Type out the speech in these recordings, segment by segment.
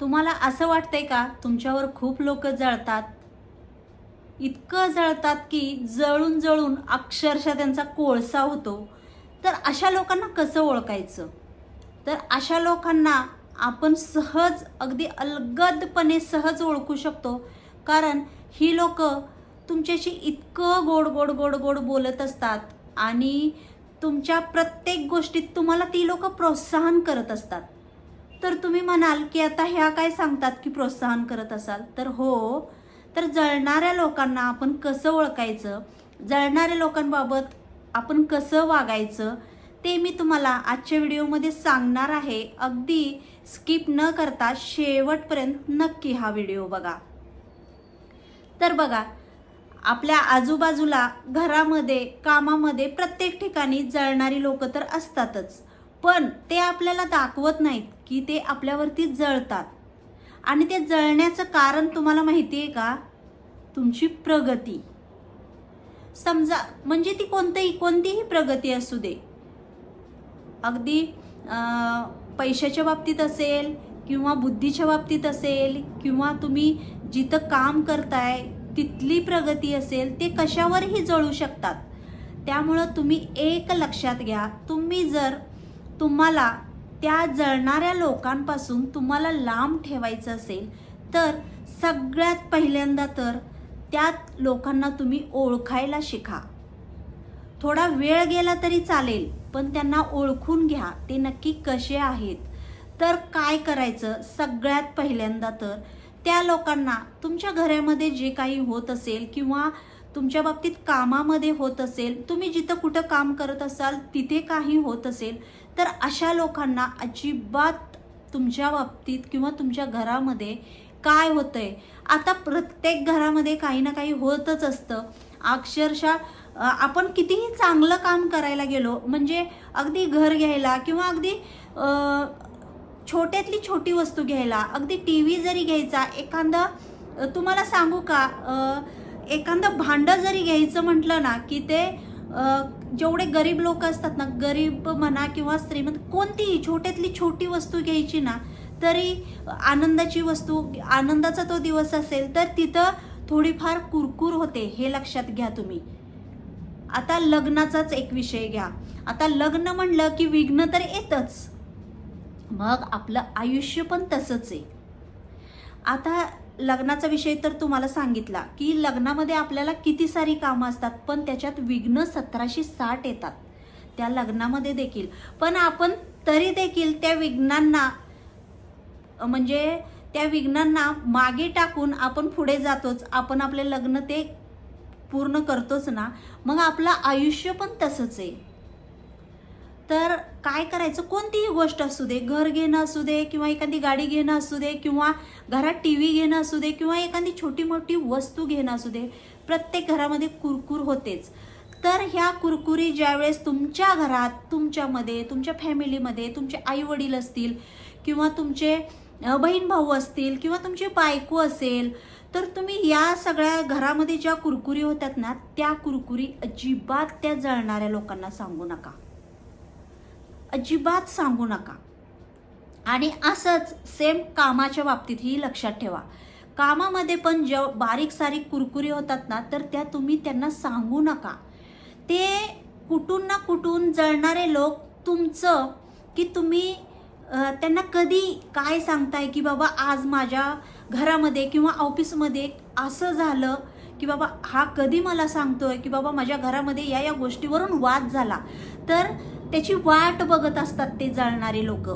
तुम्हाला असं वाटतंय का? तुमच्यावर खूप लोक जळतात. इतकं जळतात की जळून जळून अक्षरशः त्यांचा कोळसा होतो. तर अशा लोकांना कसं ओळखायचं? तर अशा लोकांना आपण सहज अगदी अलगदपणे सहज ओळखू शकतो. कारण ही लोक तुमच्याशी इतकं गोड गोड गोड गोड बोलत असतात आणि तुमच्या प्रत्येक गोष्टीत तुम्हाला ती लोक प्रोत्साहन करत असतात. तर तुम्ही म्हणाल की आता ह्या काय सांगतात की प्रोत्साहन करत असाल? तर हो. तर जळणाऱ्या लोकांना आपण कसं ओळखायचं? जळणाऱ्या लोकांबाबत आपण कसं वागायचं? ते मी तुम्हाला आजच्या व्हिडिओमध्ये सांगणार आहे. अगदी स्किप न करता शेवटपर्यंत नक्की हा व्हिडिओ बघा. तर बघा आपल्या आजूबाजूला घरामध्ये कामामध्ये प्रत्येक ठिकाणी जळणारी लोक तर असतातच. पण ते आपल्याला दाखवत नाहीत. की ते आपल्यावरती जळतात. आणि ते जळण्याचं कारण तुम्हाला माहिती आहे का? तुमची प्रगती. समजा म्हणजे ती कोणतीही कोणतीही प्रगती असू दे. अगदी पैशाच्या बाबतीत असेल किंवा बुद्धीच्या बाबतीत असेल किंवा तुम्ही जिथं काम करताय तिथली प्रगती असेल ते कशावरही जळू शकतात. त्यामुळं तुम्ही एक लक्षात घ्या. तुम्ही जर तुम्हाला त्या जळणाऱ्या लोकांपासून तुम्हाला लांब ठेवायचं असेल तर सगळ्यात पहिल्यांदा तर त्या लोकांना तुम्ही ओळखायला शिका. थोडा वेळ गेला तरी चालेल पण त्यांना ओळखून घ्या ते नक्की कसे आहेत. तर काय करायचं? सगळ्यात पहिल्यांदा तर त्या लोकांना तुमच्या घरामध्ये जे काही होत असेल किंवा तुमच्या बाबतीत कामामध्ये होत असेल तुम्ही जिथं कुठं काम करत असाल तिथे काही होत असेल तर अशा लोकांना अजिबात तुमच्या बाबतीत किंवा तुमच्या घरामध्ये काय होतंय? आता प्रत्येक घरामध्ये काही ना काही होतच असतं. अक्षरशः आपण कितीही चांगलं काम करायला गेलो म्हणजे अगदी घर घ्यायला किंवा अगदी छोट्यातली छोटी वस्तू घ्यायला अगदी टी व्ही जरी घ्यायचा एखादा तुम्हाला सांगू का एखादं भांडं जरी घ्यायचं म्हटलं ना की ते जेवढे गरीब लोक असतात ना गरीब म्हणा किंवा श्रीमंत कोणतीही छोट्यातली छोटी वस्तू घ्यायची ना तरी आनंदाची वस्तू आनंदाचा तो दिवस असेल तर तिथं थोडीफार कुरकुर होते हे लक्षात घ्या तुम्ही. आता लग्नाचाच एक विषय घ्या. आता लग्न म्हणलं की विघ्न तर येतच. मग आपलं आयुष्य पण तसंच आहे. आता लग्नाचा विषय तर तुम्हाला सांगितला की लग्नामध्ये आपल्याला किती सारी कामं असतात पण त्याच्यात विघ्न सतराशे साठ येतात. त्या लग्नामध्ये देखील. पण आपण तरी देखील त्या विघ्नांना म्हणजे त्या विघ्नांना मागे टाकून आपण पुढे जातोच. आपण आपले लग्न ते पूर्ण करतोच ना. मग आपलं आयुष्य पण तसंच आहे. तर काय करायचं? कोणतीही गोष्ट असू दे घर घेणं असू दे किंवा एखादी गाडी घेणं असू दे किंवा घरात टी व्ही घेणं असू दे किंवा एखादी छोटी मोठी वस्तू घेणं असू दे प्रत्येक घरामध्ये कुरकुर होतेच. तर ह्या कुरकुरी ज्यावेळेस तुमच्या घरात तुमच्यामध्ये तुमच्या फॅमिलीमध्ये तुमचे आई वडील असतील किंवा तुमचे बहीण भाऊ असतील किंवा तुमची बायको असेल तर तुम्ही या सगळ्या घरामध्ये ज्या कुरकुरी होतात ना त्या कुरकुरी अजिबात त्या जळणाऱ्या लोकांना सांगू नका. अजिबात सांगू नका. आणि असंच सेम कामाच्या बाबतीतही लक्षात ठेवा. कामामध्ये पण जेव बारीक सारीक कुरकुरी होतात ना तर त्या तुम्ही त्यांना सांगू नका. ते कुठून ना कुठून जळणारे लोक तुमचं की तुम्ही त्यांना कधी काय सांगताय की बाबा आज माझ्या घरामध्ये किंवा ऑफिसमध्ये असं झालं की बाबा हा कधी मला सांगतोय की बाबा माझ्या घरामध्ये या या गोष्टीवरून वाद झाला. तर त्याची वाट बघत असतात ते जळणारे लोक.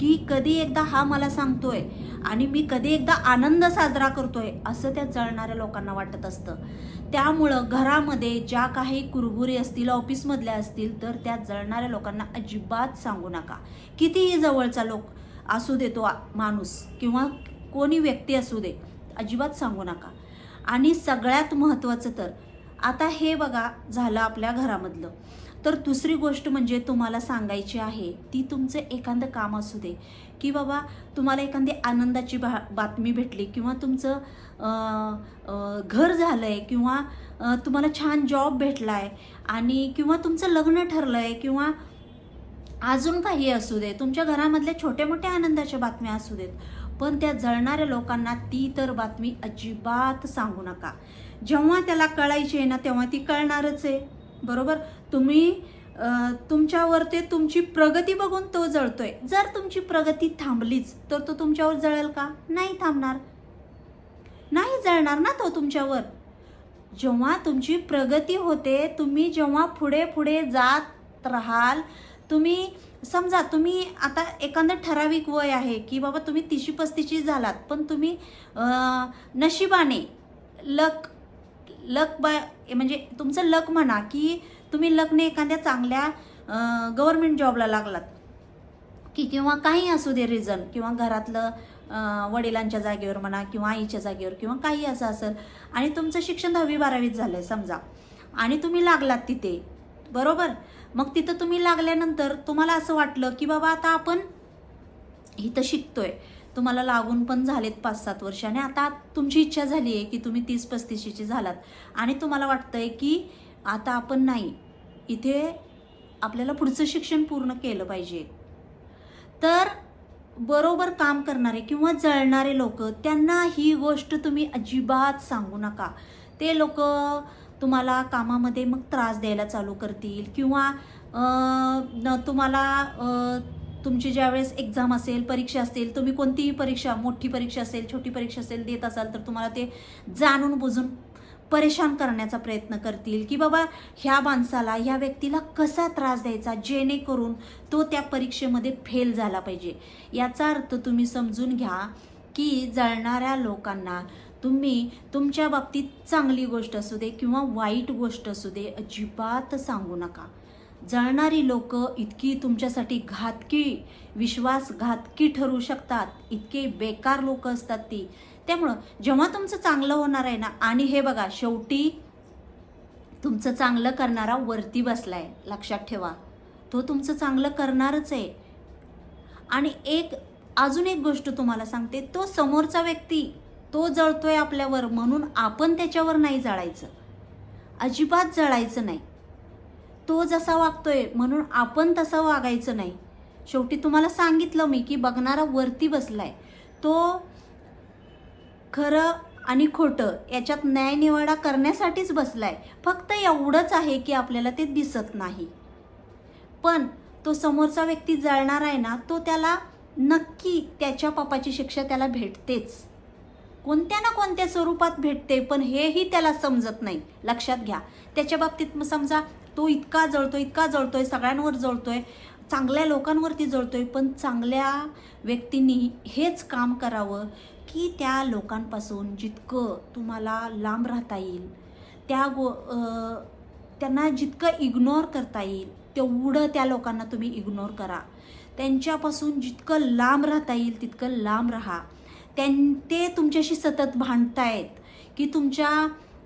की कधी एकदा हा मला सांगतोय आणि मी कधी एकदा आनंद साजरा करतोय असं त्या जळणाऱ्या लोकांना वाटत असतं. त्यामुळं घरामध्ये ज्या काही कुरबुरी असतील ऑफिसमधल्या असतील तर त्या जळणाऱ्या लोकांना अजिबात सांगू नका. कितीही जवळचा लोक असू दे तो माणूस किंवा कोणी व्यक्ती असू दे अजिबात सांगू नका. आणि सगळ्यात महत्त्वाचं तर आता हे बघा झालं आपल्या घरामधलं. तर दुसरी गोष्ट म्हणजे तुम्हाला सांगायची आहे ती तुमचं एखादं काम असू दे की बाबा तुम्हाला एखादी आनंदाची बा बातमी भेटली किंवा तुमचं घर झालं आहे किंवा तुम्हाला छान जॉब भेटला आहे आणि किंवा तुमचं लग्न ठरलं आहे किंवा अजून काही असू दे तुमच्या घरामधल्या छोट्या मोठ्या आनंदाच्या बातम्या असू देत पण त्या जळणाऱ्या लोकांना ती तर बातमी अजिबात सांगू नका. जेव्हा त्याला कळायची आहे ना तेव्हा ती कळणारच आहे. बरोबर? तुम्ही तुमच्यावरती तुमच्यावर ते तुमची प्रगती बघून तो जळतोय. जर तुमची प्रगती थांबलीच तर तो तुमच्यावर जळेल का? नाही थांबणार. नाही जळणार ना तो तुमच्यावर. जेव्हा तुमची प्रगती होते तुम्ही जेव्हा पुढे पुढे जात राहाल तुम्ही समजा तुम्ही आता एखादं ठराविक वय आहे की बाबा तुम्ही तिशी पस्तीची झालात पण तुम्ही नशिबाने लक लक बाय म्हणजे तुमचं लक म्हणा की तुम्ही लकने एखाद्या चांगल्या गव्हर्नमेंट जॉबला लागलात. की किंवा काही असू दे रिझन किंवा घरातलं वडिलांच्या जागेवर म्हणा किंवा आईच्या जागेवर किंवा काही असं असेल. आणि तुमचं शिक्षण दहावी बारावीत झालं आहे समजा. आणि तुम्ही लागलात तिथे. बरोबर? मग तिथं तुम्ही लागल्यानंतर तुम्हाला असं वाटलं की बाबा आता आपण इथं शिकतोय. तुम्हाला लागून पण झालेत पाच सात वर्ष आणि आता तुमची इच्छा झाली आहे की तुम्ही तीस पस्तीशीची झालात. आणि तुम्हाला वाटतं आहे की आता आपण नाही. इथे आपल्याला पुढचं शिक्षण पूर्ण केलं पाहिजे. तर बरोबर काम करणारे किंवा जळणारे लोक त्यांना ही गोष्ट तुम्ही अजिबात सांगू नका. ते लोक तुम्हाला कामामध्ये मग त्रास द्यायला चालू करतील किंवा न- तुम्हाला तुमची ज्यावेळेस एक्झाम असेल परीक्षा असेल तुम्ही कोणतीही परीक्षा मोठी परीक्षा असेल छोटी परीक्षा असेल देत असाल तर तुम्हाला ते जाणून बुजून परेशान करण्याचा प्रयत्न करतील. की बाबा ह्या माणसाला ह्या व्यक्तीला कसा त्रास द्यायचा? जेणेकरून तो त्या परीक्षेमध्ये फेल झाला पाहिजे. याचा अर्थ तुम्ही समजून घ्या की जळणाऱ्या लोकांना तुम्ही तुमच्या बाबतीत चांगली गोष्ट असू दे किंवा वाईट गोष्ट असू दे अजिबात सांगू नका. जळणारी लोक इतकी तुमच्यासाठी घातकी विश्वासघातकी ठरू शकतात. इतके बेकार लोक असतात ती. त्यामुळं जेव्हा तुमचं चांगलं होणार आहे ना आणि हे बघा शेवटी तुमचं चांगलं करणारा वरती बसलाय. लक्षात ठेवा. तो तुमचं चांगलं करणारच आहे. आणि एक अजून एक गोष्ट तुम्हाला सांगते. तो समोरचा व्यक्ती तो जळतोय आपल्यावर म्हणून आपण त्याच्यावर नाही जळायचं. अजिबात जळायचं नाही. तो जसा वागतोय म्हणून आपण तसं वागायचं नाही. शेवटी तुम्हाला सांगितलं मी की बघणारा वरती बसलाय. तो खरं आणि खोटं याच्यात न्यायनिवाडा करण्यासाठीच बसलाय. फक्त एवढंच आहे की आपल्याला ते दिसत नाही. पण तो समोरचा व्यक्ती जळणार आहे ना तो त्याला नक्की त्याच्या पापाची शिक्षा त्याला भेटतेच. कोणत्या ना कोणत्या स्वरूपात भेटते पण हेही त्याला समजत नाही. लक्षात घ्या. त्याच्या बाबतीत मग समजा तो इतका जळतो इतका जळतोय सगळ्यांवर जळतोय चांगल्या लोकांवरती जळतोय पण चांगल्या व्यक्तींनी हेच काम करावं की त्या लोकांपासून जितकं तुम्हाला लांब राहता येईल त्या गो त्यांना जितकं इग्नोर करता येईल तेवढं त्या लोकांना तुम्ही इग्नोर करा. त्यांच्यापासून जितकं लांब राहता येईल तितकं लांब राहा. त्यां ते तुमच्याशी सतत भांडतायत की तुमच्या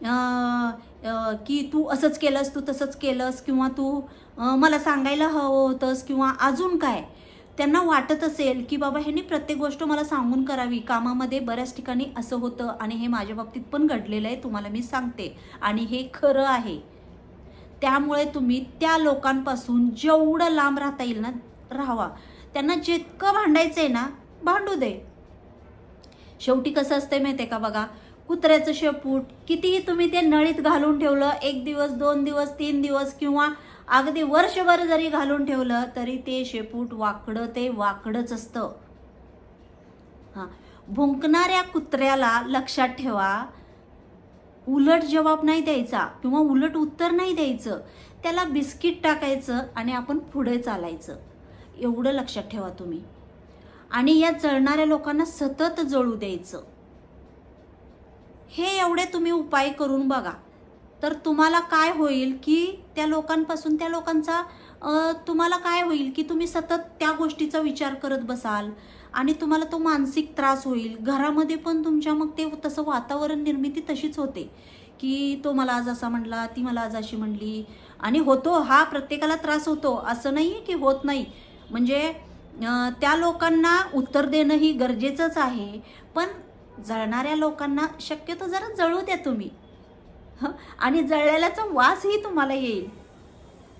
की तू असंच केलंस तू तसंच केलंस किंवा तू मला सांगायला हवं होतंस किंवा अजून काय? त्यांना वाटत असेल की बाबा ह्यांनी प्रत्येक गोष्ट मला सांगून करावी. कामामध्ये बऱ्याच ठिकाणी असं होतं आणि हे माझ्या बाबतीत पण घडलेलं आहे तुम्हाला मी सांगते. आणि हे खरं आहे. त्यामुळे तुम्ही त्या लोकांपासून जेवढं लांब राहता येईल ना राहावा. त्यांना जितकं भांडायचं आहे ना भांडू दे. शेवटी कसं असतंय माहिती आहे का बघा? कुत्र्याचं शेपूट कितीही तुम्ही ते नळीत घालून ठेवलं एक दिवस दोन दिवस तीन दिवस किंवा अगदी वर्षभर जरी घालून ठेवलं तरी ते शेपूट वाकडं ते वाकडंच असतं. हां. भुंकणाऱ्या कुत्र्याला लक्षात ठेवा उलट जवाब नाही द्यायचा किंवा उलट उत्तर नाही द्यायचं. त्याला बिस्किट टाकायचं आणि आपण पुढे चालायचं. एवढं लक्षात ठेवा तुम्ही. आणि या चळणाऱ्या लोकांना सतत जळू द्यायचं. हे एवढे तुम्ही उपाय करून बघा. तर तुम्हाला काय होईल की त्या लोकांपासून त्या लोकांचा तुम्हाला काय होईल की तुम्ही सतत त्या गोष्टीचा विचार करत बसाल आणि तुम्हाला तो मानसिक त्रास होईल. घरामध्ये पण तुमच्या मग ते तसं वातावरण निर्मिती तशीच होते. की तो मला आज असा म्हणला ती मला आज अशी म्हणली आणि होतो हा प्रत्येकाला त्रास होतो. असं नाही की होत नाही. म्हणजे त्या लोकांना उत्तर देणं ही गरजेचंच आहे. पण जळणाऱ्या लोकांना शक्यतो जरा जळू द्या तुम्ही. हं? आणि जळलेल्याचा वासही तुम्हाला येईल.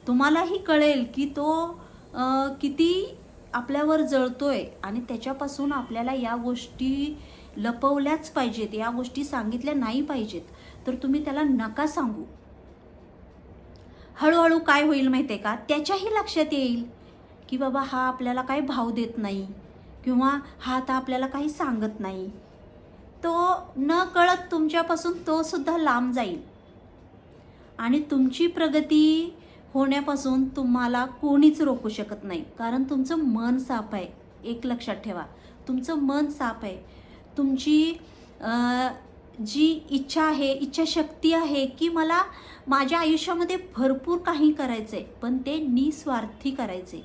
तुम्हालाही कळेल की तो आ, किती आपल्यावर जळतोय आणि त्याच्यापासून आपल्याला या गोष्टी लपवल्याच पाहिजेत या गोष्टी सांगितल्या नाही पाहिजेत. तर तुम्ही त्याला नका सांगू. हळूहळू काय होईल माहिती आहे का? त्याच्याही लक्षात येईल की बाबा हा आपल्याला काही भाव देत नाही किंवा हा आता आपल्याला काही सांगत नाही. तो न कळत तुमच्यापासून तो सुद्धा लांब जाईल. आणि तुमची प्रगती होण्यापासून तुम्हाला कोणीच रोखू शकत नाही. कारण तुमचं मन साफ आहे. एक लक्षात ठेवा. तुमचं मन साफ आहे. तुमची जी इच्छा आहे इच्छाशक्ती आहे की मला माझ्या आयुष्यामध्ये भरपूर काही करायचं आहे पण ते निस्वार्थी करायचे